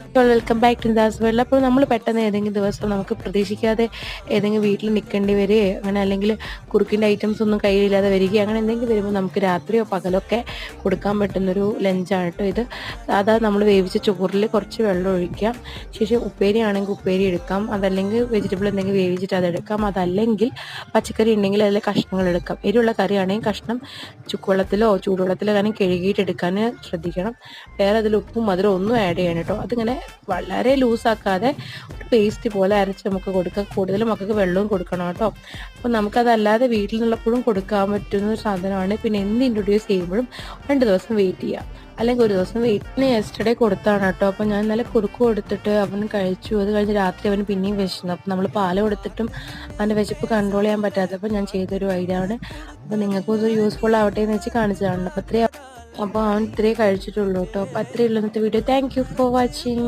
Welcome back to Das world അപ്പോൾ നമ്മൾ പെട്ടെന്ന് ഏതെങ്കിലും ദിവസം നമുക്ക് പ്രതീക്ഷിക്കാതെ ഏതെങ്കിലും വീട്ടിൽ നിൽക്കേണ്ടി വരികയോ അങ്ങനെ അല്ലെങ്കിൽ കുറുക്കിന്റെ ഐറ്റംസ് ഒന്നും കയ്യിലില്ലാതെ വരികയോ അങ്ങനെ എന്തെങ്കിലും വരുമ്പോൾ നമുക്ക് രാത്രിയോ പകലൊക്കെ കൊടുക്കാൻ പറ്റുന്നൊരു ലഞ്ചാണ് കേട്ടോ ഇത്. സാധാ നമ്മൾ വേവിച്ച ചോറിൽ കുറച്ച് വെള്ളം ഒഴിക്കാം. ശേഷം ഉപ്പേരി ആണെങ്കിൽ ഉപ്പേരി എടുക്കാം. അതല്ലെങ്കിൽ വെജിറ്റബിൾ എന്തെങ്കിലും വേവിച്ചിട്ട് അതെടുക്കാം അതല്ലെങ്കിൽ പച്ചക്കറി ഉണ്ടെങ്കിൽ അതിൽ കഷ്ണങ്ങൾ എടുക്കാം. എരിവുള്ള കറിയാണെങ്കിൽ കഷ്ണം ചുക്കുവെള്ളത്തിലോ ചൂടുവെള്ളത്തിലോ കാരണം കഴുകിയിട്ട് എടുക്കാൻ ശ്രദ്ധിക്കണം. വേറെ അതിൽ ഉപ്പും മധുരം ഒന്നും ആഡ് ചെയ്യണം കേട്ടോ. അതിങ്ങനെ വളരെ ലൂസാക്കാതെ ഒരു പേസ്റ്റ് പോലെ അരച്ച് നമുക്ക് കൊടുക്കാം കൂടുതലും മക്കൾക്ക് വെള്ളവും കൊടുക്കണം കേട്ടോ. അപ്പോൾ നമുക്കതല്ലാതെ വീട്ടിൽ നിന്നുള്ളപ്പോഴും കൊടുക്കാൻ പറ്റുന്ന ഒരു സാധനമാണ്. പിന്നെ എന്ത് ഇൻട്രൊഡ്യൂസ് ചെയ്യുമ്പോഴും രണ്ട് ദിവസം വെയിറ്റ് ചെയ്യാം. അല്ലെങ്കിൽ ഒരു ദിവസം വെയിറ്റിന് യെസ്റ്റർഡേ കൊടുത്താണ് കേട്ടോ. അപ്പോൾ ഞാൻ ഇന്നലെ കുറുക്ക് കൊടുത്തിട്ട് അവൻ കഴിച്ചു. അത് കഴിഞ്ഞ് രാത്രി അവന് പിന്നെയും വിശന്നു. അപ്പോൾ നമ്മൾ പാൽ കൊടുത്തിട്ടും അവന്റെ വിശപ്പ് കൺട്രോൾ ചെയ്യാൻ പറ്റാത്തപ്പോൾ ഞാൻ ചെയ്തൊരു ഐഡിയ ആണ്. അപ്പോൾ നിങ്ങൾക്കും ഇത് യൂസ്ഫുൾ ആവട്ടെ എന്ന് വെച്ച് കാണിച്ചതാണ്. അപ്പോൾ ഇത്രയും അപ്പോൾ അവൻ ഇത്രേ കഴിച്ചിട്ടുള്ളൂ കേട്ടോ. അപ്പോൾ അത്രയേ ഉള്ളൂ ഇന്നത്തെ വീഡിയോ താങ്ക് ഫോർ വാച്ചിങ്